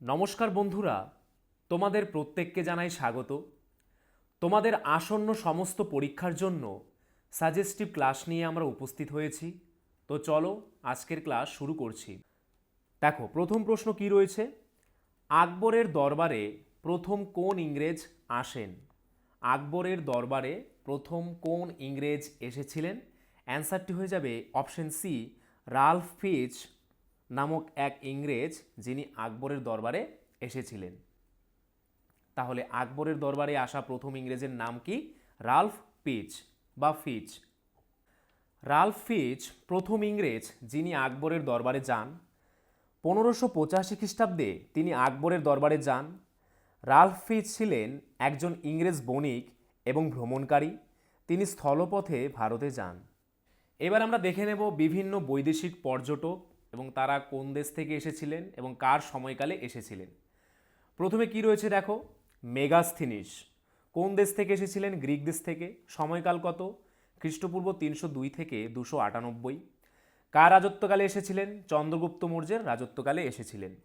নমস্কার বন্ধুরা, তোমাদের প্রত্যেককে জানাই স্বাগত। তোমাদের আসন্ন সমস্ত পরীক্ষার জন্য সাজেস্টিভ ক্লাস নিয়ে আমরা উপস্থিত হয়েছি। তো চলো আজকের ক্লাস শুরু করছি। দেখো, প্রথম প্রশ্ন কি রয়েছে? আকবরের দরবারে প্রথম কোন ইংরেজ আসেন? আকবরের দরবারে প্রথম কোন ইংরেজ এসেছিলেন? অ্যান্সারটি হয়ে যাবে অপশন সি রালফ ফিচ নামক এক ইংরেজ যিনি আকবরের দরবারে এসেছিলেন। তাহলে আকবরের দরবারে আসা প্রথম ইংরেজের নাম কি? রালফ পিচ বা ফিচ। রালফ ফিচ প্রথম ইংরেজ যিনি আকবরের দরবারে যান, পনেরোশো পঁচাশি খ্রিস্টাব্দে তিনি আকবরের দরবারে যান। রালফ ফিচ ছিলেন একজন ইংরেজ বণিক এবং ভ্রমণকারী। তিনি স্থলপথে ভারতে যান। এবার আমরা দেখে নেব বিভিন্ন বৈদেশিক পর্যটক এবং তারা কোন দেশ থেকে এসেছিলেন এবং কার সময়কালে এসেছিলেন? প্রথমে কি রয়েছে দেখো? মেগাস্থিনিস। কোন দেশ থেকে এসেছিলেন? গ্রিক দেশ থেকে। সময়কাল কত? খ্রিস্টপূর্ব তিনশো দুই থেকে দুশো আটানব্বই। কার রাজত্বকালে এসেছিলেন? চন্দ্রগুপ্ত মৌর্যের রাজত্বকালে এসেছিলেন।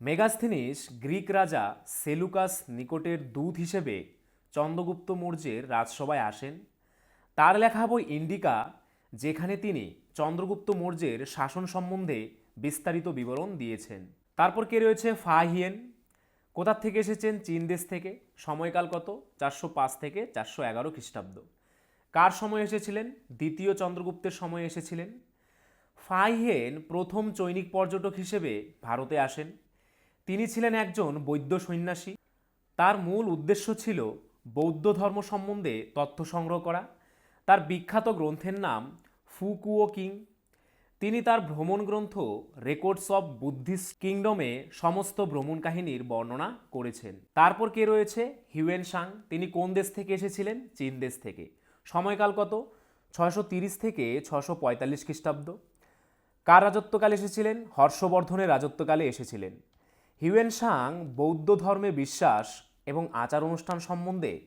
মেগাস্থিনিস গ্রিক রাজা সেলুকাস নিকটের দূত হিসেবে চন্দ্রগুপ্ত মৌর্যের রাজসভায় আসেন। তার লেখা বই ইন্ডিকা, যেখানে তিনি চন্দ্রগুপ্ত মৌর্যের শাসন সম্বন্ধে বিস্তারিত বিবরণ দিয়েছেন। তারপর কে রয়েছে? ফাহিয়েন কোথার থেকে এসেছেন? চীন দেশ থেকে। সময়কাল কত? চারশো পাঁচ থেকে চারশো এগারো খ্রিস্টাব্দ। কার সময় এসেছিলেন? দ্বিতীয় চন্দ্রগুপ্তের সময় এসেছিলেন। ফাইহেন প্রথম চৈনিক পর্যটক হিসেবে ভারতে আসেন। তিনি ছিলেন একজন বৈদ্য সন্ন্যাসী। তার মূল উদ্দেশ্য ছিল বৌদ্ধ ধর্ম সম্বন্ধে তথ্য সংগ্রহ করা। তার বিখ্যাত গ্রন্থের নাম ফুকুও কিং। তিনি তার ভ্রমণ গ্রন্থ রেকর্ডস অফ বুদ্ধিস্ট কিংডমে সমস্ত ভ্রমণ কাহিনীর বর্ণনা করেছেন। তারপর কে রয়েছে? Hiuen Tsang. তিনি কোন দেশ থেকে এসেছিলেন? চীন দেশ থেকে। সময়কাল কত? ছয়শো থেকে ছশো পঁয়তাল্লিশ খ্রিস্টাব্দ। কার রাজত্বকালে এসেছিলেন? হর্ষবর্ধনের রাজত্বকালে এসেছিলেন। হিউয়েন সাং বৌদ্ধ ধর্মে বিশ্বাস এবং আচার অনুষ্ঠান সম্বন্ধে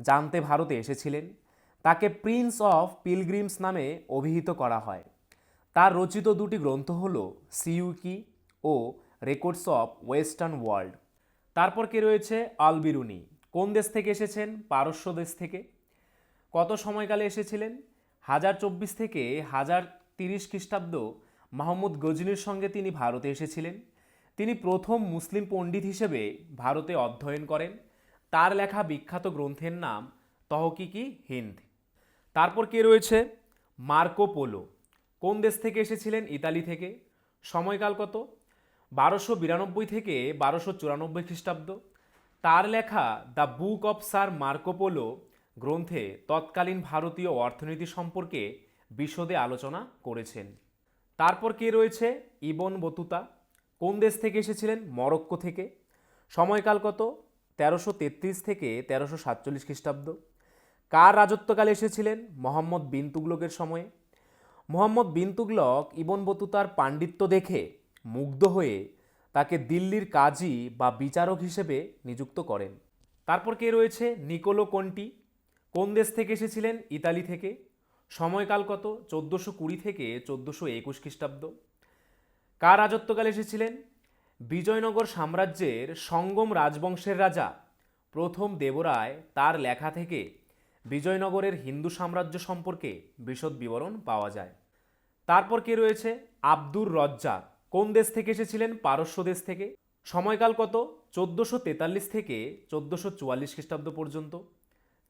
জানতে ভারতে এসেছিলেন। তাকে প্রিন্স অফ পিলগ্রিমস নামে অভিহিত করা হয়। তার রচিত দুটি গ্রন্থ হল সিইউকি ও রেকর্ডস অফ ওয়েস্টার্ন ওয়ার্ল্ড তারপর কে রয়েছে আলবিরুনি কোন দেশ থেকে এসেছেন? পারস্য দেশ থেকে। কত সময়কালে এসেছিলেন? হাজার চব্বিশ থেকে হাজার তিরিশ খ্রিস্টাব্দ মাহমুদ গজনির সঙ্গে তিনি ভারতে এসেছিলেন। তিনি প্রথম মুসলিম পণ্ডিত হিসেবে ভারতে অধ্যয়ন করেন। তার লেখা বিখ্যাত গ্রন্থের নাম তহকিকি হিন্দ। তারপর কে রয়েছে? Marco Polo. কোন দেশ থেকে এসেছিলেন? ইতালি থেকে। সময়কাল কত? বারোশো বিরানব্বই থেকে বারোশো চুরানব্বই খ্রিস্টাব্দ। তার লেখা the book of sir Marco Polo গ্রন্থে তৎকালীন ভারতীয় অর্থনীতি সম্পর্কে বিশদে আলোচনা করেছেন। তারপর কে রয়েছে? Ibn Battuta. কোন দেশ থেকে এসেছিলেন? মরক্কো থেকে। সময়কাল কত? তেরোশো তেত্রিশ থেকে তেরোশো সাতচল্লিশ খ্রিস্টাব্দ। কার রাজত্বকালে এসেছিলেন? মোহাম্মদ বিন তুগলকের সময়ে। মোহাম্মদ বিন তুগলক ইবন বতুতার পাণ্ডিত্য দেখে মুগ্ধ হয়ে তাকে দিল্লির কাজী বা বিচারক হিসেবে নিযুক্ত করেন। তারপর কে রয়েছে? Niccolo Conti. কোন দেশ থেকে এসেছিলেন? ইতালি থেকে। সময়কাল কত? চোদ্দোশো কুড়ি থেকে চোদ্দোশো একুশ খ্রিস্টাব্দ। কার রাজত্বকালে এসেছিলেন? বিজয়নগর সাম্রাজ্যের সঙ্গম রাজবংশের রাজা প্রথম দেবরায় তার লেখা থেকে বিজয়নগরের হিন্দু সাম্রাজ্য সম্পর্কে বিশদ বিবরণ পাওয়া যায়। তারপর কে রয়েছে? আব্দুর রজ্জাক। কোন দেশ থেকে এসেছিলেন? পারস্য দেশ থেকে। সময়কাল কত? চোদ্দোশো তেতাল্লিশ থেকে চোদ্দোশো চুয়াল্লিশ খ্রিস্টাব্দ পর্যন্ত।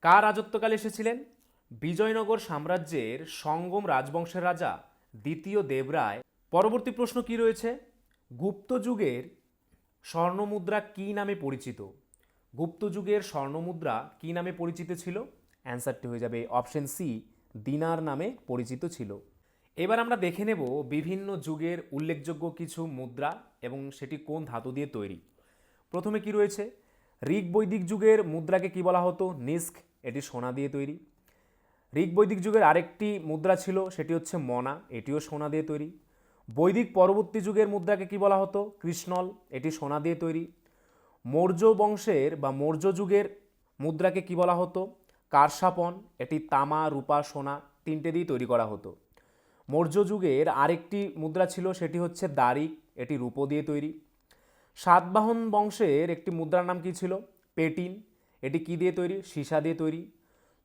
কার রাজত্বকালে এসেছিলেন? বিজয়নগর সাম্রাজ্যের সঙ্গম রাজবংশের রাজা দ্বিতীয় দেবরায়। পরবর্তী প্রশ্ন কি রয়েছে? গুপ্ত যুগের স্বর্ণমুদ্রা কী নামে পরিচিত? গুপ্ত যুগের স্বর্ণমুদ্রা কী নামে পরিচিত ছিল? অ্যান্সারটি হয়ে যাবে অপশন সি, দিনার নামে পরিচিত ছিল। এবার আমরা দেখে নেব বিভিন্ন যুগের উল্লেখযোগ্য কিছু মুদ্রা এবং সেটি কোন ধাতু দিয়ে তৈরি। প্রথমে কি রয়েছে? ঋগ বৈদিক যুগের মুদ্রাকে কি বলা হতো? নিস্ক, এটি সোনা দিয়ে তৈরি। ঋগ বৈদিক যুগের আরেকটি মুদ্রা ছিল, সেটি হচ্ছে মনা, এটিও সোনা দিয়ে তৈরি। বৈদিক পরবর্তী যুগের মুদ্রাকে কি বলা হতো? কৃষ্ণল, এটি সোনা দিয়ে তৈরি। মৌর্য বংশের বা মৌর্য যুগের মুদ্রাকে কি বলা হতো? কারসাপন, এটি তামা, রূপা, সোনা তিনটে দিয়ে তৈরি করা হতো। মৌর্য যুগের আরেকটি মুদ্রা ছিল, সেটি হচ্ছে দারিক এটি রূপো দিয়ে তৈরি। সাতবাহন বংশের একটি মুদ্রার নাম কী ছিল? পেটিন। এটি কী দিয়ে তৈরি? সীসা দিয়ে তৈরি।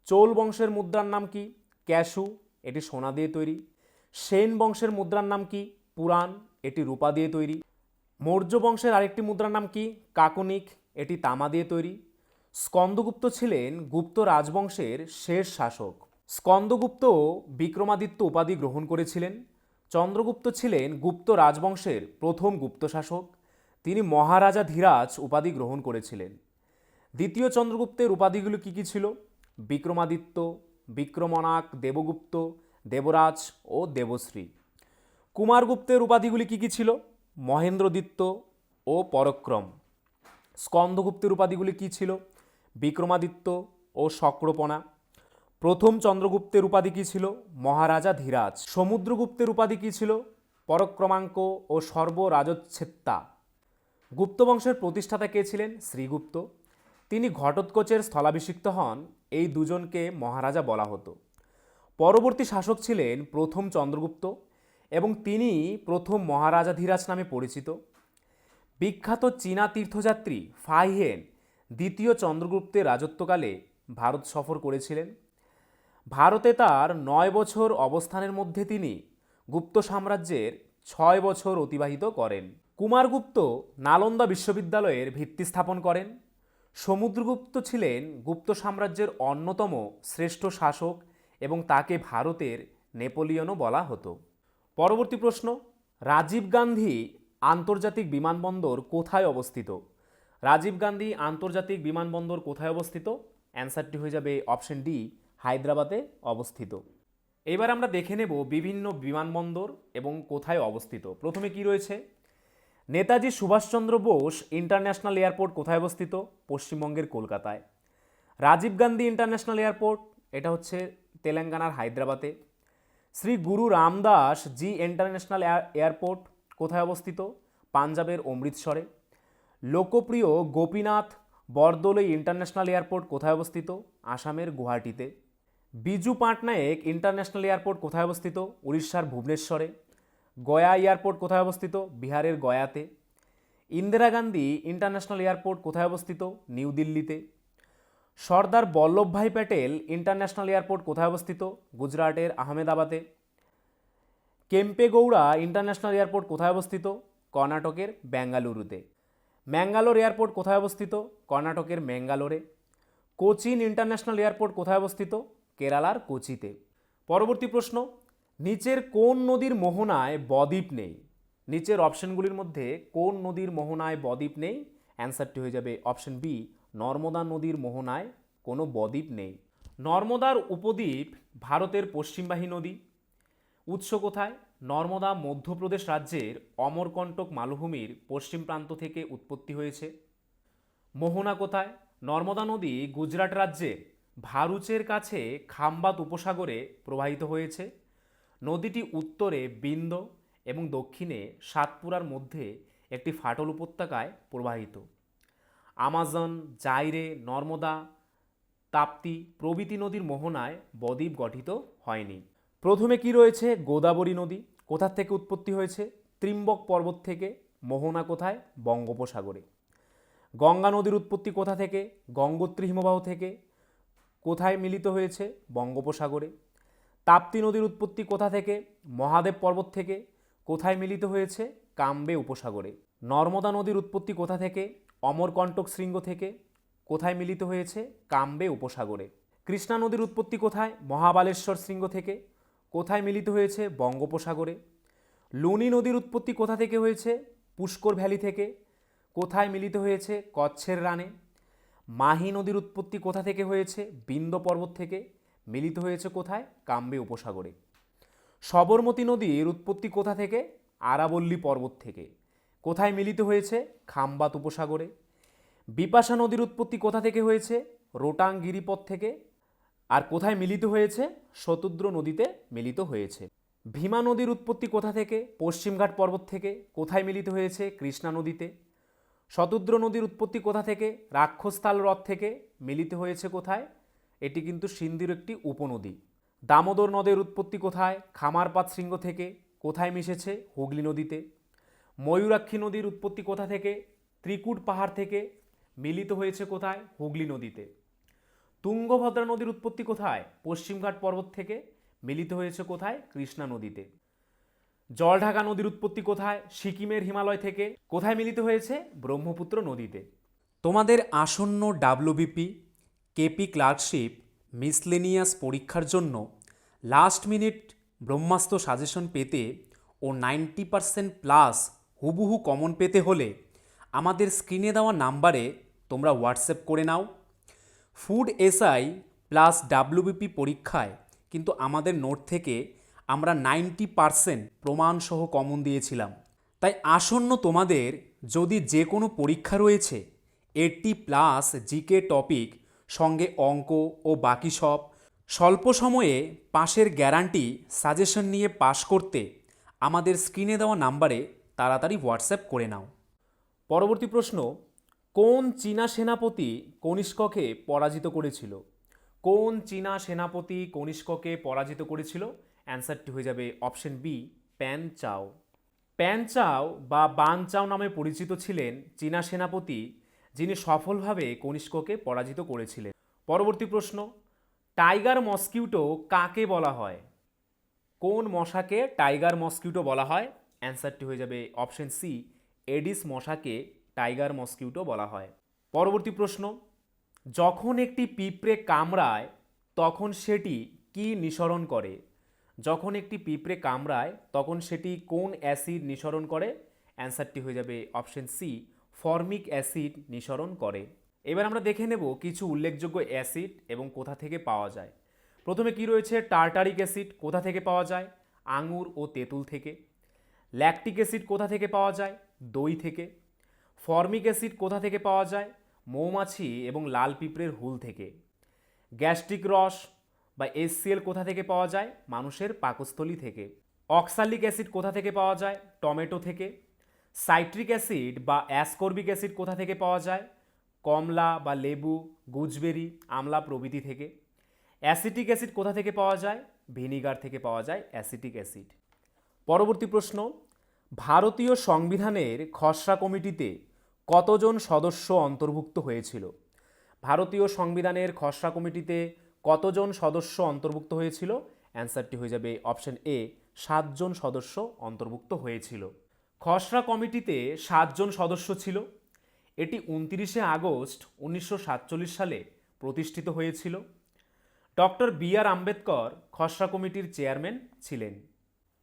চোল বংশের মুদ্রার নাম কি? ক্যাশু এটি সোনা দিয়ে তৈরি। সেন বংশের মুদ্রার নাম কি? পুরাণ। এটি রূপা দিয়ে তৈরি। মৌর্য বংশের আরেকটি মুদ্রার নাম কি? কাকনিক। এটি তামা দিয়ে তৈরি। স্কন্দগুপ্ত ছিলেন গুপ্ত রাজবংশের শেষ শাসক। স্কন্দগুপ্ত বিক্রমাদিত্য উপাধি গ্রহণ করেছিলেন। চন্দ্রগুপ্ত ছিলেন গুপ্ত রাজবংশের প্রথম গুপ্ত শাসক। তিনি মহারাজা ধীরাজ উপাধি গ্রহণ করেছিলেন। দ্বিতীয় চন্দ্রগুপ্তের উপাধিগুলো কী কী ছিল? বিক্রমাদিত্য বিক্রমনাক দেবগুপ্ত, দেবরাজ ও দেবশ্রী। কুমারগুপ্তের উপাধিগুলি কী কী ছিল? মহেন্দ্রদিত্য ও পরক্রম। স্কন্দগুপ্তের উপাধিগুলি কী ছিল? বিক্রমাদিত্য ও শক্রপণা প্রথম চন্দ্রগুপ্তের উপাধি কী ছিল? মহারাজা ধীরাজ। সমুদ্রগুপ্তের উপাধি কী ছিল? পরক্রমাঙ্ক ও সর্বরাজচ্ছেত্তা। গুপ্তবংশের প্রতিষ্ঠাতা কে ছিলেন? শ্রীগুপ্ত। তিনি ঘটোৎকচের স্থলাভিষিক্ত হন, এই দুজনকে মহারাজা বলা হতো। পরবর্তী শাসক ছিলেন প্রথম চন্দ্রগুপ্ত এবং তিনি প্রথম মহারাজাধীরাজ নামে পরিচিত। বিখ্যাত চীনা তীর্থযাত্রী ফাইহেন দ্বিতীয় চন্দ্রগুপ্তের রাজত্বকালে ভারত সফর করেছিলেন। ভারতে তার নয় বছর অবস্থানের মধ্যে তিনি গুপ্ত সাম্রাজ্যের ছয় বছর অতিবাহিত করেন। কুমারগুপ্ত নালন্দা বিশ্ববিদ্যালয়ের ভিত্তি স্থাপন করেন। সমুদ্রগুপ্ত ছিলেন গুপ্ত সাম্রাজ্যের অন্যতম শ্রেষ্ঠ শাসক এবং তাকে ভারতের নেপোলিয়নও বলা হতো। পরবর্তী প্রশ্ন, রাজীব গান্ধী আন্তর্জাতিক বিমানবন্দর কোথায় অবস্থিত? রাজীব গান্ধী আন্তর্জাতিক বিমানবন্দর কোথায় অবস্থিত? অ্যান্সারটি হয়ে যাবে অপশন ডি, হায়দ্রাবাদে অবস্থিত। এবার আমরা দেখে নেব বিভিন্ন বিমানবন্দর এবং কোথায় অবস্থিত। প্রথমে কি রয়েছে? নেতাজি সুভাষচন্দ্র বোস ইন্টারন্যাশনাল এয়ারপোর্ট কোথায় অবস্থিত? পশ্চিমবঙ্গের কলকাতায়। রাজীব গান্ধী ইন্টারন্যাশনাল এয়ারপোর্ট, এটা হচ্ছে তেলেঙ্গানার হায়দ্রাবাদে। Shri Guru Ramdas ji international air- airport কোথায় অবস্থিত? পাঞ্জাবের অমৃতসরে। লোকপ্রিয় গোপীনাথ বরদলৈ ইন্টারন্যাশনাল এয়ারপোর্ট কোথায় অবস্থিত? আসামের গুয়াহাটিতে। বিজু পাটনায়েক ইন্টারন্যাশনাল এয়ারপোর্ট কোথায় অবস্থিত? উড়িষ্যার ভুবনেশ্বরে। গয়া এয়ারপোর্ট কোথায় অবস্থিত? বিহারের গয়াতে। ইন্দিরা গান্ধী ইন্টারন্যাশনাল এয়ারপোর্ট কোথায় অবস্থিত? নিউ দিল্লিতে। সর্দার বল্লভভাই প্যাটেল ইন্টারন্যাশনাল এয়ারপোর্ট কোথায় অবস্থিত? গুজরাটের আহমেদাবাদে। কেম্পেগৌড়া ইন্টারন্যাশনাল এয়ারপোর্ট কোথায় অবস্থিত? কর্ণাটকের বেঙ্গালুরুতে। ম্যাঙ্গালোর এয়ারপোর্ট কোথায় অবস্থিত? কর্ণাটকের ম্যাঙ্গালোরে। কোচিন ইন্টারন্যাশনাল এয়ারপোর্ট কোথায় অবস্থিত? কেরালার কোচিতে। পরবর্তী প্রশ্ন, নিচের কোন নদীর মোহনায় বদ্বীপ নেই? নিচের অপশনগুলির মধ্যে কোন নদীর মোহনায় বদ্বীপ নেই? অ্যান্সারটি হয়ে যাবে অপশন বি, নর্মদা নদীর মোহনায় কোনো বদ্বীপ নেই। নর্মদার উপদ্বীপ ভারতের পশ্চিমবাহী নদী। উৎস কোথায়? নর্মদা মধ্যপ্রদেশ রাজ্যের অমরকণ্টক মালভূমির পশ্চিম প্রান্ত থেকে উৎপত্তি হয়েছে। মোহনা কোথায়? নর্মদা নদী গুজরাট রাজ্যের ভারুচের কাছে খাম্বাত উপসাগরে প্রবাহিত হয়েছে। নদীটি উত্তরে বিন্দ এবং দক্ষিণে সাতপুরার মধ্যে একটি ফাটল উপত্যকায় প্রবাহিত। আমাজন, জাইরে, নর্মদা, তাপ্তি প্রভৃতি নদীর মোহনায় বদ্বীপ গঠিত হয়নি। প্রথমে কি রয়েছে? গোদাবরী নদী। কোথা থেকে উৎপত্তি হয়েছে? ত্রিম্বক পর্বত থেকে। মোহনা কোথায়? বঙ্গোপসাগরে। গঙ্গা নদীর উৎপত্তি কোথা থেকে? গঙ্গোত্রী হিমবাহ থেকে। কোথায় মিলিত হয়েছে? বঙ্গোপসাগরে। তাপ্তি নদীর উৎপত্তি কোথা থেকে? মহাদেব পর্বত থেকে। কোথায় মিলিত হয়েছে? কাম্বে উপসাগরে। নর্মদা নদীর উৎপত্তি কোথা থেকে? অমরকণ্টক শৃঙ্গ থেকে। কোথায় মিলিত হয়েছে? কাম্বে উপসাগরে। কৃষ্ণা নদীর উৎপত্তি কোথায়? মহাবালেশ্বর শৃঙ্গ থেকে। কোথায় মিলিত হয়েছে বঙ্গোপসাগরে? লুনি নদীর উৎপত্তি কোথা থেকে হয়েছে? পুষ্কর ভ্যালি থেকে। কোথায় মিলিত হয়েছে কচ্ছের রানে? মাহি নদীর উৎপত্তি কোথা থেকে হয়েছে? বিন্দ পর্বত থেকে। মিলিত হয়েছে কোথায়? কাম্বে উপসাগরে। সবরমতী নদীর উৎপত্তি কোথা থেকে? আরাবল্লী পর্বত থেকে। কোথায় মিলিত হয়েছে? খাম্বাত উপসাগরে। বিপাশা নদীর উৎপত্তি কোথা থেকে হয়েছে? রোটাং গিরিপথ থেকে। আর কোথায় মিলিত হয়েছে? শতুদ্র নদীতে মিলিত হয়েছে। ভীমা নদীর উৎপত্তি কোথা থেকে, পশ্চিমঘাট পর্বত থেকে, কোথায় মিলিত হয়েছে কৃষ্ণা নদীতে? শতুদ্র নদীর উৎপত্তি কোথা থেকে, রাক্ষসতাল হ্রদ থেকে মিলিত হয়েছে কোথায়? এটি কিন্তু সিন্ধুর একটি উপনদী। দামোদর নদের উৎপত্তি কোথায়, খামারপাত শৃঙ্গ থেকে কোথায় মিশেছে হুগলি নদীতে? ময়ূরাক্ষী নদীর উৎপত্তি কোথা থেকে, ত্রিকুট পাহাড় থেকে মিলিত হয়েছে কোথায়, হুগলি নদীতে? তুঙ্গভদ্রা নদীর উৎপত্তি কোথায়, পশ্চিমঘাট পর্বত থেকে মিলিত হয়েছে কোথায়? কৃষ্ণা নদীতে। জলঢাকা নদীর উৎপত্তি কোথায়? সিকিমের হিমালয় থেকে। কোথায় মিলিত হয়েছে? ব্রহ্মপুত্র নদীতে। তোমাদের আসন্ন ডাব্লিউবিপি কেপি ক্লার্কশিপ মিসলেনিয়াস পরীক্ষার জন্য লাস্ট মিনিট ব্রহ্মাস্ত্র সাজেশন পেতে ও নাইনটি পারসেন্ট প্লাস হুবহু কমন পেতে হলে আমাদের স্ক্রিনে দেওয়া নাম্বারে তোমরা হোয়াটসঅ্যাপ করে নাও। ফুড এসআই প্লাস ডাব্লিউবিপি পরীক্ষায় কিন্তু আমাদের নোট থেকে আমরা নাইনটি পারসেন্ট প্রমাণসহ কমন দিয়েছিলাম। তাই আসন্ন তোমাদের যদি যে কোনো পরীক্ষা রয়েছে এইটটি প্লাস জিকে টপিক, সঙ্গে অঙ্ক ও বাকি সব, স্বল্প সময়ে পাশের গ্যারান্টি সাজেশন নিয়ে পাশ করতে আমাদের স্ক্রিনে দেওয়া নাম্বারে তাড়াতাড়ি হোয়াটসঅ্যাপ করে নাও। পরবর্তী প্রশ্ন, কোন চীনা সেনাপতি কনিষ্ককে পরাজিত করেছিল? কোন চীনা সেনাপতি কনিষ্ককে পরাজিত করেছিল? অ্যান্সারটি হয়ে যাবে option B Pan Chao Pan Chao বা বান চাও নামে পরিচিত ছিলেন চীনা সেনাপতি যিনি সফলভাবে কনিষ্ককে পরাজিত করেছিলেন। পরবর্তী প্রশ্ন টাইগার মস্কিউটো কাকে বলা হয়? কোন মশাকে টাইগার মস্কিউটো বলা হয়? অ্যান্সারটি হয়ে যাবে অপশন সি এডিস মশাকে টাইগার মসকিউটো বলা হয়। পরবর্তী প্রশ্ন যখন একটি পিঁপড়ে কামড়ায়, তখন সেটি কি নিঃসরণ করে? যখন একটি পিঁপড়ে কামড়ায়, তখন সেটি কোন অ্যাসিড নিঃসরণ করে? অ্যান্সারটি হয়ে যাবে অপশন সি, ফর্মিক অ্যাসিড নিঃসরণ করে। এবার আমরা দেখে নেব কিছু উল্লেখযোগ্য অ্যাসিড এবং কোথা থেকে পাওয়া যায়। প্রথমে কি রয়েছে? টার্টারিক অ্যাসিড কোথা থেকে পাওয়া যায়? আঙুর ও তেঁতুল থেকে। ল্যাকটিক অ্যাসিড কোথা থেকে পাওয়া যায়? দই থেকে। ফর্মিক অ্যাসিড কোথা থেকে পাওয়া যায়? মৌমাছি এবং লাল পিঁপড়ের হুল থেকে। গ্যাস্ট্রিক রস বা এসসিএল কোথা থেকে পাওয়া যায়? মানুষের পাকস্থলী থেকে। অক্সালিক অ্যাসিড কোথা থেকে পাওয়া যায়? টমেটো থেকে। সাইট্রিক অ্যাসিড বা অ্যাসকর্বিক অ্যাসিড কোথা থেকে পাওয়া যায়? কমলা বা লেবু, গুজবেরি, আমলা প্রভৃতি থেকে। অ্যাসিটিক অ্যাসিড কোথা থেকে পাওয়া যায়? ভিনিগার থেকে পাওয়া যায় অ্যাসিটিক অ্যাসিড। পরবর্তী প্রশ্ন। ভারতীয় সংবিধানের খসড়া কমিটিতে কতজন সদস্য অন্তর্ভুক্ত হয়েছিল? ভারতীয় সংবিধানের খসড়া কমিটিতে কতজন সদস্য অন্তর্ভুক্ত হয়েছিল? অ্যান্সারটি হয়ে যাবে অপশন এ, সাতজন সদস্য অন্তর্ভুক্ত হয়েছিল। খসড়া কমিটিতে সাতজন সদস্য ছিল। এটি উনত্রিশে আগস্ট উনিশশো সাতচল্লিশ সালে প্রতিষ্ঠিত হয়েছিল। ডক্টর বি আর আম্বেদকর খসড়া কমিটির চেয়ারম্যান ছিলেন।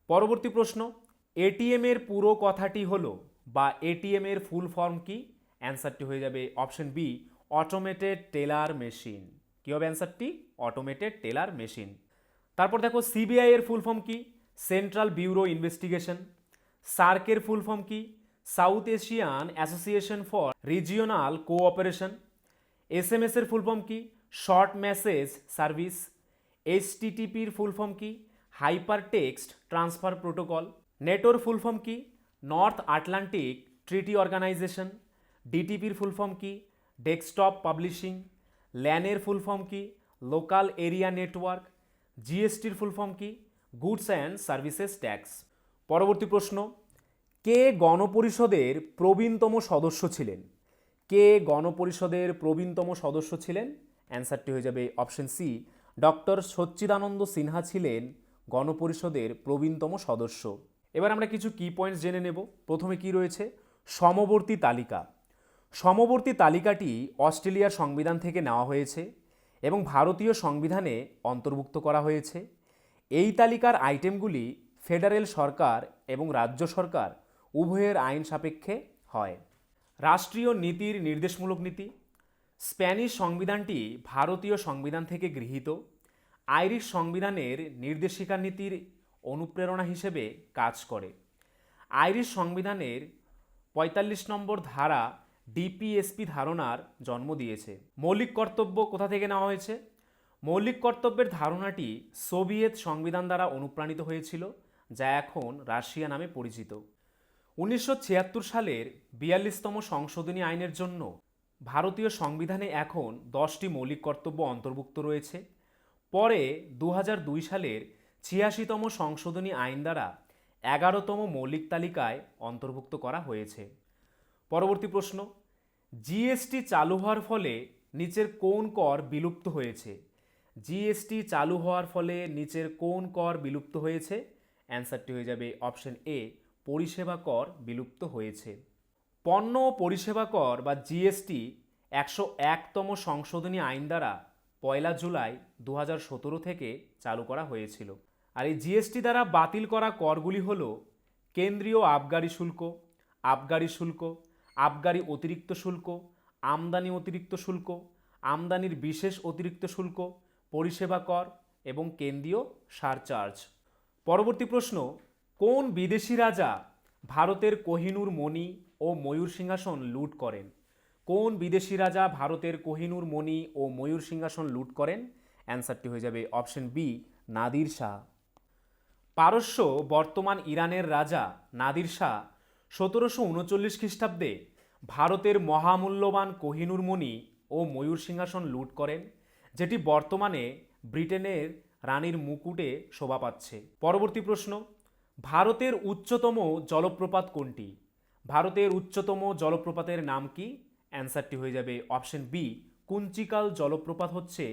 পরবর্তী প্রশ্ন এটিএমের পুরো কথাটি হলো বা এটিএম এর ফুল ফর্ম কি? অ্যান্সারটি হয়ে যাবে option B automated teller machine কী হবে অ্যান্সারটি অটোমেটেড টেলার মেশিন তারপর দেখো সিবিআই এর ফুল ফর্ম কি? সেন্ট্রাল ব্যুরো ইনভেস্টিগেশন সার্কের ফুল ফর্ম কি? South Asian association for regional cooperation S M S এর ফুল ফর্ম কি? শর্ট মেসেজ সার্ভিস এইচটিটিপির ফুল ফর্ম কি? হাইপার টেক্সট ট্রান্সফার প্রোটোকল নেটোর ফুল ফর্ম কি? নর্থ আটলান্টিক ট্রিটি অর্গানাইজেশন ডিটিপির full form কি ডেস্কটপ পাবলিশিং ল্যানের ফুল ফর্ম কি লোকাল এরিয়া নেটওয়ার্ক জিএসটির ফুল ফর্ম কি গুডস অ্যান্ড সার্ভিসেস ট্যাক্স পরবর্তী প্রশ্ন, কে গণপরিষদের প্রবীণতম সদস্য ছিলেন? কে গণপরিষদের প্রবীণতম সদস্য ছিলেন? অ্যান্সারটি হয়ে যাবে option C, doctor Sachchidananda Sinha ছিলেন গণপরিষদের প্রবীণতম সদস্য। এবার আমরা কিছু কি পয়েন্টস জেনে নেব। প্রথমে কি রয়েছে? সমবর্তী তালিকা। সমবর্তী তালিকাটি অস্ট্রেলিয়ার সংবিধান থেকে নেওয়া হয়েছে এবং ভারতীয় সংবিধানে অন্তর্ভুক্ত করা হয়েছে। এই তালিকার আইটেমগুলি ফেডারেল সরকার এবং রাজ্য সরকার উভয়ের আইন সাপেক্ষে হয়। রাষ্ট্রীয় নীতির নির্দেশমূলক নীতি। স্প্যানিশ সংবিধানটি ভারতীয় সংবিধান থেকে গৃহীত। আইরিশ সংবিধানের নির্দেশিকা নীতির অনুপ্রেরণা হিসেবে কাজ করে। আইরিশ সংবিধানের পঁয়তাল্লিশ নম্বর ধারা ডিপিএসপি ধারণার জন্ম দিয়েছে। মৌলিক কর্তব্য কোথা থেকে নেওয়া হয়েছে? মৌলিক কর্তব্যের ধারণাটি সোভিয়েত সংবিধান দ্বারা অনুপ্রাণিত হয়েছিল, যা এখন রাশিয়া নামে পরিচিত। উনিশশো ছিয়াত্তর সালের বিয়াল্লিশতম সংশোধনী আইনের জন্য ভারতীয় সংবিধানে এখন দশটি মৌলিক কর্তব্য অন্তর্ভুক্ত রয়েছে। পরে দু সালের ছিয়াশিতম সংশোধনী আইন দ্বারা এগারোতম মৌলিক তালিকায় অন্তর্ভুক্ত করা হয়েছে। পরবর্তী প্রশ্ন, জিএসটি চালু হওয়ার ফলে নিচের কোন কর বিলুপ্ত হয়েছে? জিএসটি চালু হওয়ার ফলে নিচের কোন কর বিলুপ্ত হয়েছে? অ্যান্সারটি হয়ে যাবে অপশন এ, পরিষেবা কর বিলুপ্ত হয়েছে। পণ্য পরিষেবা কর বা জিএসটি একশো একতম সংশোধনী আইন দ্বারা পয়লা জুলাই দু হাজার সতেরো থেকে চালু করা হয়েছিল। আর এই জিএসটি দ্বারা বাতিল করা করগুলি হল কেন্দ্রীয় আবগারি শুল্ক আবগারি শুল্ক, আবগারি অতিরিক্ত শুল্ক, আমদানি অতিরিক্ত শুল্ক, আমদানির বিশেষ অতিরিক্ত শুল্ক, পরিষেবা কর এবং কেন্দ্রীয় সারচার্জ পরবর্তী প্রশ্ন, কোন বিদেশি রাজা ভারতের কোহিনুর মণি ও ময়ূর সিংহাসন লুট করেন? কোন বিদেশি রাজা ভারতের কোহিনুর মণি ও ময়ূর সিংহাসন লুট করেন? অ্যান্সারটি হয়ে যাবে অপশন বি, নাদির শাহ। পারস্য, বর্তমান ইরানের রাজা নাদির শাহ, সতেরোশো উনচল্লিশ খ্রিস্টাব্দে ভারতের মহামূল্যবান কোহিনূর মণি ও ময়ূর সিংহাসন লুট করেন, যেটি বর্তমানে ব্রিটেনের রানীর মুকুটে শোভা পাচ্ছে। পরবর্তী প্রশ্ন, ভারতের উচ্চতম জলপ্রপাত কোনটি? ভারতের উচ্চতম জলপ্রপাতের নাম কি? অ্যান্সারটি হয়ে যাবে অপশন বি, কুঞ্চিকাল জলপ্রপাত হচ্ছে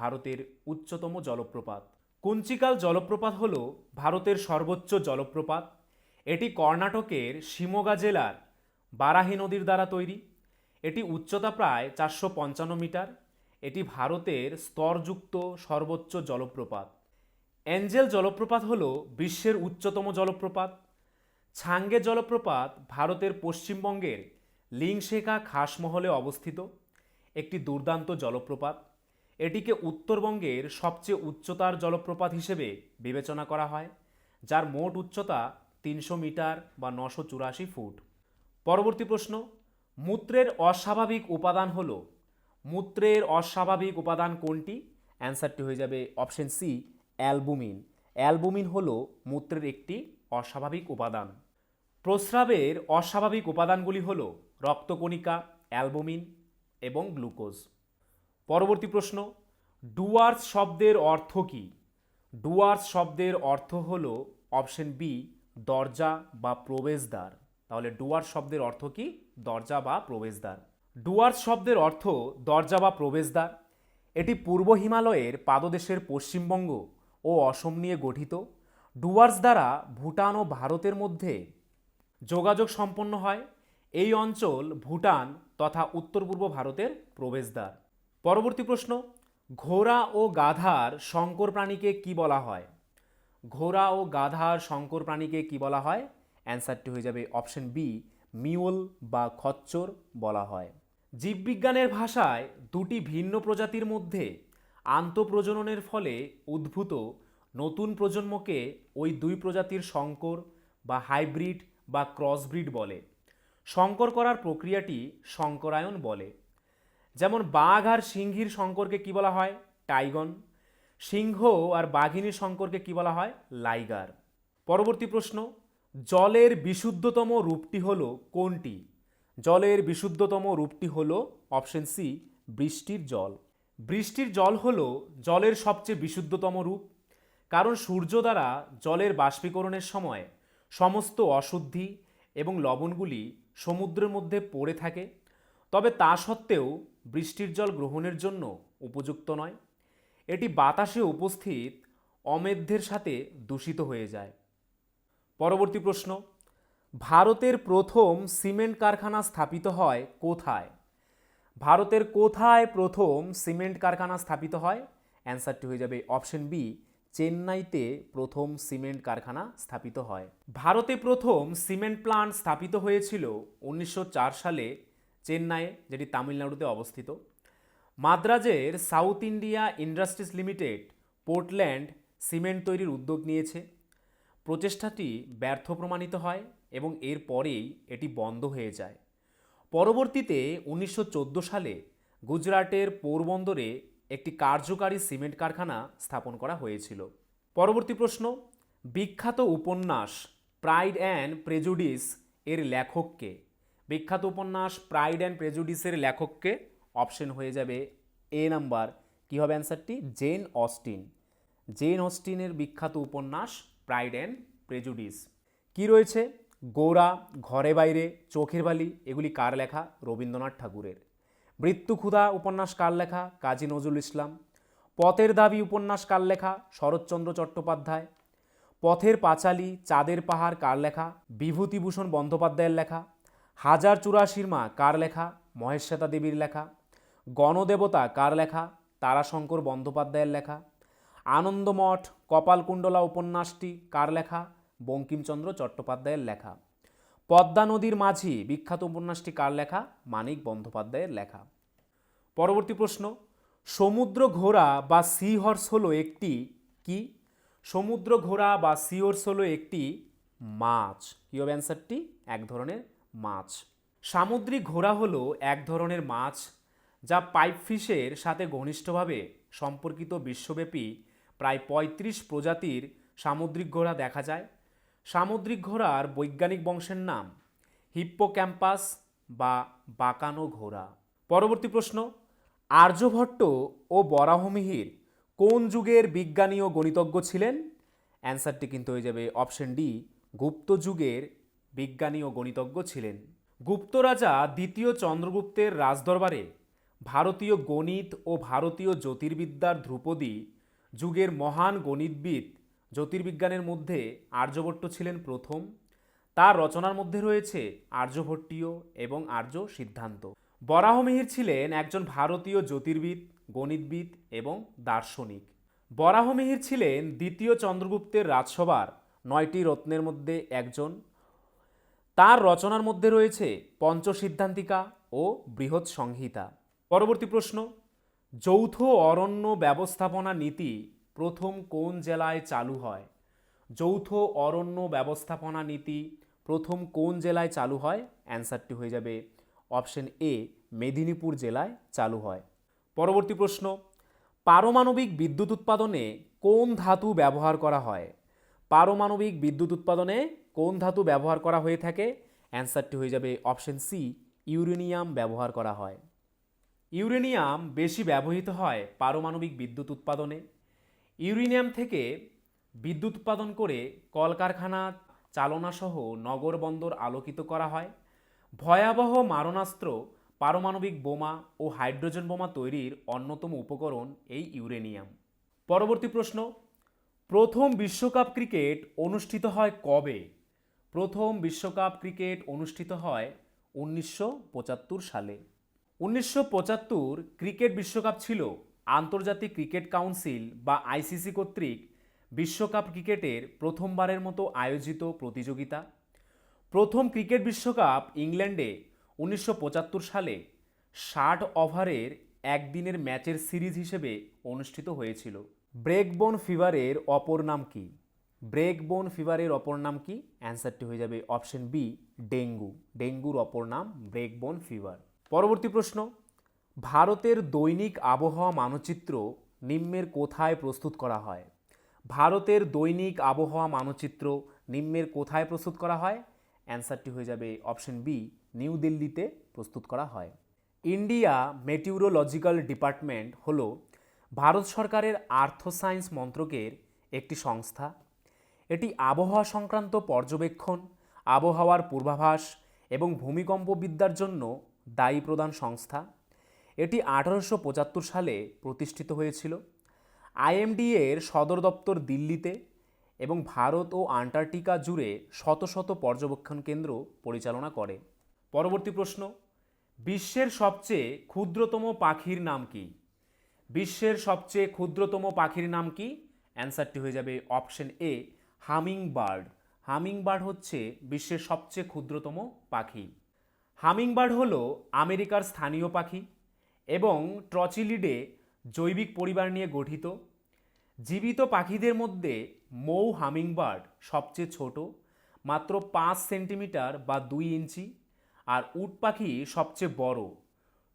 ভারতের উচ্চতম জলপ্রপাত। কুঞ্চিকাল জলপ্রপাত হল ভারতের সর্বোচ্চ জলপ্রপাত। এটি কর্ণাটকের শিমোগা জেলার বারাহি নদীর দ্বারা তৈরি। এটি উচ্চতা প্রায় চারশো পঞ্চান্ন মিটার। এটি ভারতের স্তরযুক্ত সর্বোচ্চ জলপ্রপাত। অ্যাঞ্জেল জলপ্রপাত হল বিশ্বের উচ্চতম জলপ্রপাত। ছাঙ্গে জলপ্রপাত ভারতের পশ্চিমবঙ্গের লিংশেখা খাসমহলে অবস্থিত। একটি দুর্দান্ত জলপ্রপাত। এটিকে উত্তরবঙ্গের সবচেয়ে উচ্চতার জলপ্রপাত হিসেবে বিবেচনা করা হয়, যার মোট উচ্চতা তিনশো মিটার বা নশো চুরাশি ফুট। পরবর্তী প্রশ্ন, মূত্রের অস্বাভাবিক উপাদান হল, মূত্রের অস্বাভাবিক উপাদান কোনটি? অ্যান্সারটি হয়ে যাবে অপশন সি, অ্যালবুমিন। অ্যালবুমিন হল মূত্রের একটি অস্বাভাবিক উপাদান। প্রস্রাবের অস্বাভাবিক উপাদানগুলি হল রক্তকণিকা, অ্যালবুমিন এবং গ্লুকোজ। পরবর্তী প্রশ্ন, ডুয়ার্স শব্দের অর্থ কী? ডুয়ার্স শব্দের অর্থ হল অপশন বি, দরজা বা প্রবেশদ্বার। তাহলে ডুয়ার্স শব্দের অর্থ কি? দরজা বা প্রবেশদ্বার। ডুয়ার্স শব্দের অর্থ দরজা বা প্রবেশদ্বার। এটি পূর্ব হিমালয়ের পাদদেশের পশ্চিমবঙ্গ ও অসম নিয়ে গঠিত। ডুয়ার্স দ্বারা ভুটান ও ভারতের মধ্যে যোগাযোগ সম্পন্ন হয়। এই অঞ্চল ভুটান তথা উত্তর পূর্ব ভারতের প্রবেশদ্বার। পরবর্তী প্রশ্ন, ঘোড়া ও গাধার শঙ্কর প্রাণীকে কি বলা হয়? ঘোড়া ও গাধার শঙ্কর প্রাণীকে কি বলা হয়? অ্যান্সারটি হয়ে যাবে অপশন বি মিউল বা খচ্চর বলা হয়। জীববিজ্ঞানের ভাষায় দুটি ভিন্ন প্রজাতির মধ্যে আন্তঃপ্রজননের ফলে উদ্ভূত নতুন প্রজন্মকে ওই দুই প্রজাতির সংকর বা হাইব্রিড বা ক্রসব্রিড বলে। সংকর করার প্রক্রিয়াটি সংকরায়ন বলে। যেমন বাঘ আর সিংহীর শঙ্করকে কি বলা হয়? টাইগন। সিংহ আর বাঘিনীর শঙ্করকে কি বলা হয়? লাইগার। পরবর্তী প্রশ্ন, জলের বিশুদ্ধতম রূপটি হল কোনটি? জলের বিশুদ্ধতম রূপটি হল অপশন সি, বৃষ্টির জল। বৃষ্টির জল হল জলের সবচেয়ে বিশুদ্ধতম রূপ, কারণ সূর্য দ্বারা জলের বাষ্পীকরণের সময় সমস্ত অশুদ্ধি এবং লবণগুলি সমুদ্রের মধ্যে পড়ে থাকে। তবে তা সত্ত্বেও বৃষ্টির জল গ্রহণের জন্য উপযুক্ত নয়। এটি বাতাসে উপস্থিত অমেধ্যের সাথে দূষিত হয়ে যায়। পরবর্তী প্রশ্ন, ভারতের প্রথম সিমেন্ট কারখানা স্থাপিত হয় কোথায়? ভারতের কোথায় প্রথম সিমেন্ট কারখানা স্থাপিত হয়? অ্যান্সারটি হয়ে যাবে অপশন বি চেন্নাইতে প্রথম সিমেন্ট কারখানা স্থাপিত হয়। ভারতে প্রথম সিমেন্ট প্লান্ট স্থাপিত হয়েছিল উনিশশো চার সালে চেন্নাইয়ে যেটি তামিলনাড়ুতে অবস্থিত। মাদ্রাজের south India industries limited, Portland, cement তৈরির উদ্যোগ নিয়েছে। প্রচেষ্টাটি ব্যর্থ প্রমাণিত হয় এবং এর পরেই এটি বন্ধ হয়ে যায়। পরবর্তীতে উনিশশো চোদ্দ সালে গুজরাটের পোরবন্দরে একটি কার্যকারী সিমেন্ট কারখানা স্থাপন করা হয়েছিল। পরবর্তী প্রশ্ন, বিখ্যাত উপন্যাস প্রাইড অ্যান্ড প্রেজুডিস এর লেখককে বিখ্যাত উপন্যাস প্রাইড অ্যান্ড প্রেজুডিসের লেখককে অপশন হয়ে যাবে এ নাম্বার কী হবে অ্যান্সারটি জেন অস্টিন জেন অস্টিনের বিখ্যাত উপন্যাস প্রাইড অ্যান্ড প্রেজুডিস কি রয়েছে? গোরা ঘরে বাইরে, চোখের বালি, এগুলি কার লেখা? রবীন্দ্রনাথ ঠাকুরের। মৃত্যু ক্ষুধা উপন্যাস কার লেখা? কাজী নজরুল ইসলাম। পথের দাবি উপন্যাস কার লেখা? শরৎচন্দ্র চট্টোপাধ্যায়। পথের পাঁচালী, চাঁদের পাহাড় কার লেখা? বিভূতিভূষণ বন্দ্যোপাধ্যায়ের লেখা। হাজার চুরাশির মা কার লেখা? মহেশ্বেতা দেবীর লেখা। গণদেবতা কার লেখা? তারাশঙ্কর বন্দ্যোপাধ্যায়ের লেখা। আনন্দমঠ কপালকুণ্ডলা উপন্যাসটি কার লেখা? বঙ্কিমচন্দ্র চট্টোপাধ্যায়ের লেখা। পদ্মা নদীর মাঝি বিখ্যাত উপন্যাসটি কার লেখা? মানিক বন্দ্যোপাধ্যায়ের লেখা। পরবর্তী প্রশ্ন, সমুদ্র ঘোড়া বা সি হর্স হলো একটি কি? সমুদ্র ঘোড়া বা সি হর্স হলো একটি মাছ। কি হবে অ্যান্সারটি এক ধরনের মাছ। সামুদ্রিক ঘোড়া হলো এক ধরনের মাছ যা পাইপ ফিশের সাথে ঘনিষ্ঠভাবে সম্পর্কিত বিশ্বব্যাপী প্রায় পঁয়ত্রিশ প্রজাতির সামুদ্রিক ঘোড়া দেখা যায়। সামুদ্রিক ঘোড়ার বৈজ্ঞানিক বংশের নাম হিপ্পোক্যাম্পাস বা বাঁকানো ঘোড়া। পরবর্তী প্রশ্ন, আর্যভট্ট ও বরাহমিহির কোন যুগের বিজ্ঞানী ও গণিতজ্ঞ ছিলেন? অ্যান্সারটি কিন্তু হয়ে যাবে অপশন ডি, গুপ্ত যুগের বিজ্ঞানী ও গণিতজ্ঞ ছিলেন। গুপ্ত রাজা দ্বিতীয় চন্দ্রগুপ্তের রাজদরবারে ভারতীয় গণিত ও ভারতীয় জ্যোতির্বিদ্যার ধ্রুপদী যুগের মহান গণিতবিদ, জ্যোতির্বিজ্ঞানের মধ্যে আর্যভট্ট ছিলেন প্রথম। তার রচনার মধ্যে রয়েছে আর্যভট্টীয় এবং আর্য সিদ্ধান্ত। বরাহমিহির ছিলেন একজন ভারতীয় জ্যোতির্বিদ, গণিতবিদ এবং দার্শনিক। বরাহমিহির ছিলেন দ্বিতীয় চন্দ্রগুপ্তের রাজসভার নয়টি রত্নের মধ্যে একজন। তার রচনার মধ্যে রয়েছে পঞ্চসিদ্ধান্তিকা ও বৃহৎ সংহিতা। পরবর্তী প্রশ্ন, যৌথ অরণ্য ব্যবস্থাপনা নীতি প্রথম কোন জেলায় চালু হয়? যৌথ অরণ্য ব্যবস্থাপনা নীতি প্রথম কোন জেলায় চালু হয়? অ্যান্সারটি হয়ে যাবে অপশন এ, মেদিনীপুর জেলায় চালু হয়। পরবর্তী প্রশ্ন, পারমাণবিক বিদ্যুৎ উৎপাদনে কোন ধাতু ব্যবহার করা হয়? পারমাণবিক বিদ্যুৎ উৎপাদনে কোন ধাতু ব্যবহার করা হয়ে থাকে? অ্যান্সারটি হয়ে যাবে অপশন সি, ইউরেনিয়াম ব্যবহার করা হয়। ইউরেনিয়াম বেশি ব্যবহৃত হয় পারমাণবিক বিদ্যুৎ উৎপাদনে। ইউরেনিয়াম থেকে বিদ্যুৎ উৎপাদন করে কলকারখানা, চালনাসহ নগর বন্দর আলোকিত করা হয়। ভয়াবহ মারণাস্ত্র, পারমাণবিক বোমা ও হাইড্রোজেন বোমা তৈরির অন্যতম উপকরণ এই ইউরেনিয়াম। পরবর্তী প্রশ্ন, প্রথম বিশ্বকাপ ক্রিকেট অনুষ্ঠিত হয় কবে? প্রথম বিশ্বকাপ ক্রিকেট অনুষ্ঠিত হয় উনিশশো পঁচাত্তর সালে। উনিশশো পঁচাত্তর ক্রিকেট বিশ্বকাপ ছিল আন্তর্জাতিক ক্রিকেট কাউন্সিল বা আইসিসি কর্তৃক বিশ্বকাপ ক্রিকেটের প্রথমবারের মতো আয়োজিত প্রতিযোগিতা। প্রথম ক্রিকেট বিশ্বকাপ ইংল্যান্ডে উনিশশো পঁচাত্তর সালে ষাট ওভারের একদিনের ম্যাচের সিরিজ হিসেবে অনুষ্ঠিত হয়েছিল। ব্রেকবোন ফিভারের অপর নাম কি? ব্রেকবোন ফিভারের অপর নাম কি? অ্যান্সারটি হয়ে যাবে অপশন বি, ডেঙ্গু। ডেঙ্গুর অপর নাম ব্রেকবোন ফিভার। পরবর্তী প্রশ্ন, ভারতের দৈনিক আবহাওয়া মানচিত্র নিম্নের কোথায় প্রস্তুত করা হয়? ভারতের দৈনিক আবহাওয়া মানচিত্র নিম্নের কোথায় প্রস্তুত করা হয়? অ্যান্সারটি হয়ে যাবে অপশন বি, নিউ দিল্লিতে প্রস্তুত করা হয়। ইন্ডিয়া মেটিউরোলজিক্যাল ডিপার্টমেন্ট হল ভারত সরকারের আর্থ সায়েন্স মন্ত্রকের একটি সংস্থা। এটি আবহাওয়া সংক্রান্ত পর্যবেক্ষণ, আবহাওয়ার পূর্বাভাস এবং ভূমিকম্প বিদ্যার জন্য দায়ী প্রদান সংস্থা। এটি আঠারোশো পঁচাত্তর সালে প্রতিষ্ঠিত হয়েছিল। আইএমডি এর সদর দপ্তর দিল্লিতে এবং ভারত ও আন্টার্কটিকা জুড়ে শত শত পর্যবেক্ষণ কেন্দ্র পরিচালনা করে। পরবর্তী প্রশ্ন, বিশ্বের সবচেয়ে ক্ষুদ্রতম পাখির নাম কি? বিশ্বের সবচেয়ে ক্ষুদ্রতম পাখির নাম কি? অ্যান্সারটি হয়ে যাবে option A. Hummingbird hummingbird হচ্ছে বিশ্বের সবচেয়ে ক্ষুদ্রতম পাখি। হামিংবার্ড হল আমেরিকার স্থানীয় পাখি এবং ট্রচিলিডে জৈবিক পরিবার নিয়ে গঠিত। জীবিত পাখিদের মধ্যে মৌ হামিংবার্ড সবচেয়ে ছোট, মাত্র পাঁচ সেন্টিমিটার বা দুই ইঞ্চি আর উট পাখি সবচেয়ে বড়,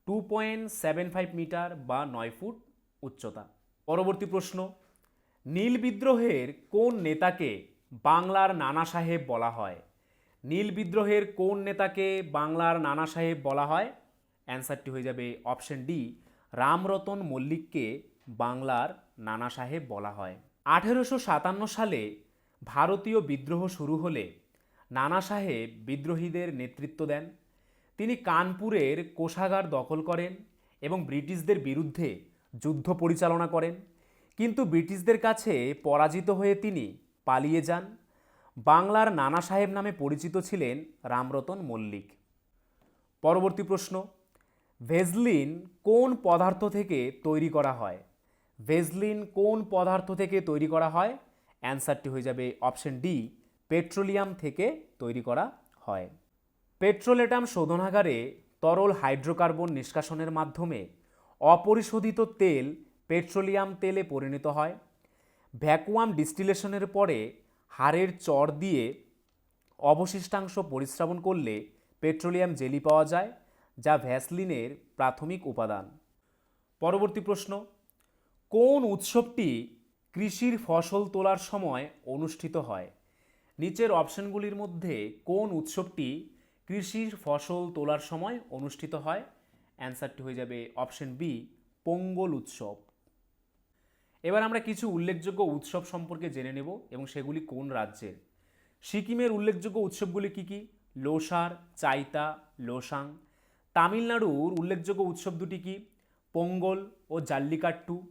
two point seven five metre বা নয় ফুট উচ্চতা। পরবর্তী প্রশ্ন নীল বিদ্রোহের কোন নেতাকে বাংলার নানা সাহেব বলা হয়? নীল বিদ্রোহের কোন নেতাকে বাংলার নানা সাহেব বলা হয়? অ্যান্সারটি হয়ে যাবে অপশন ডি, রামরতন মল্লিককে বাংলার নানা সাহেব বলা হয়। আঠেরোশো সাতান্ন সালে ভারতীয় বিদ্রোহ শুরু হলে নানা সাহেব বিদ্রোহীদের নেতৃত্ব দেন। তিনি কানপুরের কোষাগার দখল করেন এবং ব্রিটিশদের বিরুদ্ধে যুদ্ধ পরিচালনা করেন। কিন্তু ব্রিটিশদের কাছে পরাজিত হয়ে তিনি পালিয়ে যান। বাংলার নানা সাহেব নামে পরিচিত ছিলেন রামরতন মল্লিক। পরবর্তী প্রশ্ন, ভেজলিন কোন পদার্থ থেকে তৈরি করা হয়? ভেজলিন কোন পদার্থ থেকে তৈরি করা হয়? অ্যান্সারটি হয়ে যাবে অপশন ডি, পেট্রোলিয়াম থেকে তৈরি করা হয়। পেট্রোলেটাম শোধনাগারে তরল হাইড্রোকার্বন নিষ্কাশনের মাধ্যমে অপরিশোধিত তেল পেট্রোলিয়াম তেলে পরিণত হয়। ভ্যাকুয়াম ডিস্টিলেশনের পরে হাড়ের চর দিয়ে অবশিষ্টাংশ পরিশ্রাবণ করলে পেট্রোলিয়াম জেলি পাওয়া যায়, যা ভ্যাসলিনের প্রাথমিক উপাদান। পরবর্তী প্রশ্ন, কোন উৎসবটি কৃষির ফসল তোলার সময় অনুষ্ঠিত হয়? নিচের অপশনগুলির মধ্যে কোন উৎসবটি কৃষির ফসল তোলার সময় অনুষ্ঠিত হয়? অ্যান্সারটি হয়ে যাবে অপশন বি, পোঙ্গল উৎসব। এবার আমরা কিছু উল্লেখযোগ্য উৎসব সম্পর্কে জেনে নেব এবং সেগুলি কোন রাজ্যের? সিকিমের উল্লেখযোগ্য উৎসবগুলি কি কি? লোসার, চাইতা, লোসাং। তামিলনাড়ুর উল্লেখযোগ্য উৎসব দুটি কি? পোঙ্গল ও জাল্লিকাট্টু।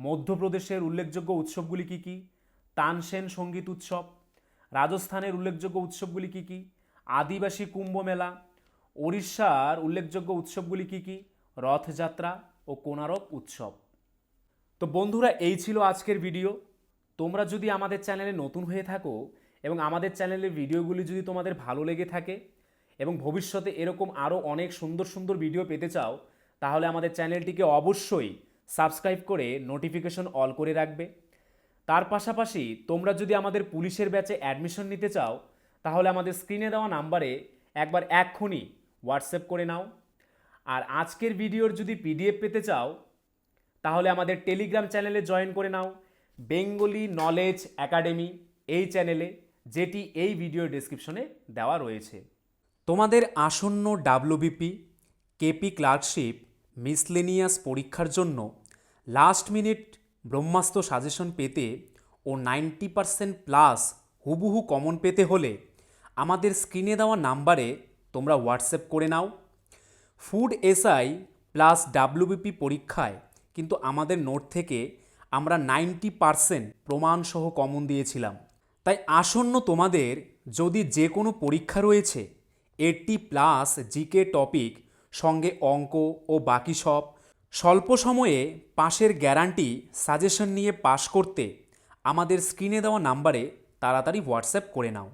মধ্যপ্রদেশের উল্লেখযোগ্য উৎসবগুলি কি কি? তানসেন সংগীত উৎসব। রাজস্থানের উল্লেখযোগ্য উৎসবগুলি কি কি? আদিবাসী কুম্ভ মেলা। ওড়িশার উল্লেখযোগ্য উৎসবগুলি কি কি? রথযাত্রা ও কোনারক উৎসব। তো বন্ধুরা, এই ছিল আজকের ভিডিও। তোমরা যদি আমাদের চ্যানেলে নতুন হয়ে থাকো এবং আমাদের চ্যানেলের ভিডিওগুলি যদি তোমাদের ভালো লেগে থাকে এবং ভবিষ্যতে এরকম আরও অনেক সুন্দর সুন্দর ভিডিও পেতে চাও, তাহলে আমাদের চ্যানেলটিকে অবশ্যই সাবস্ক্রাইব করে নোটিফিকেশন অল করে রাখবে। তার পাশাপাশি তোমরা যদি আমাদের পুলিশের ব্যাচে অ্যাডমিশন নিতে চাও, তাহলে আমাদের স্ক্রিনে দেওয়া নাম্বারে একবার এক্ষুনি হোয়াটসঅ্যাপ করে নাও। আর আজকের ভিডিওর যদি পিডিএফ পেতে চাও তাহলে আমাদের টেলিগ্রাম চ্যানেলে জয়েন করে নাও। বেঙ্গলি নলেজ একাডেমি এই চ্যানেলে যেটি এই ভিডিও ডেসক্রিপশনে দেওয়া রয়েছে। তোমাদের আসন্ন ডাব্লিউবিপি কেপি ক্লার্কশিপ মিসলেনিয়াস পরীক্ষার জন্য লাস্ট মিনিট ব্রহ্মাস্ত্র সাজেশন পেতে ও নাইনটি পারসেন্ট প্লাস হুবহু কমন পেতে হলে আমাদের স্ক্রিনে দেওয়া নাম্বারে তোমরা হোয়াটসঅ্যাপ করে নাও। ফুড এসআই প্লাস ডাব্লিউবিপি পরীক্ষায় কিন্তু আমাদের নোট থেকে আমরা নাইনটি পারসেন্ট প্রমাণসহ কমন দিয়েছিলাম। তাই আসন্ন তোমাদের যদি যে কোনো পরীক্ষা রয়েছে এইটটি প্লাস জিকে টপিক, সঙ্গে অঙ্ক ও বাকি সব, স্বল্প সময়ে পাশের গ্যারান্টি সাজেশন নিয়ে পাশ করতে আমাদের স্ক্রিনে দেওয়া নাম্বারে তাড়াতাড়ি হোয়াটসঅ্যাপ করে নাও।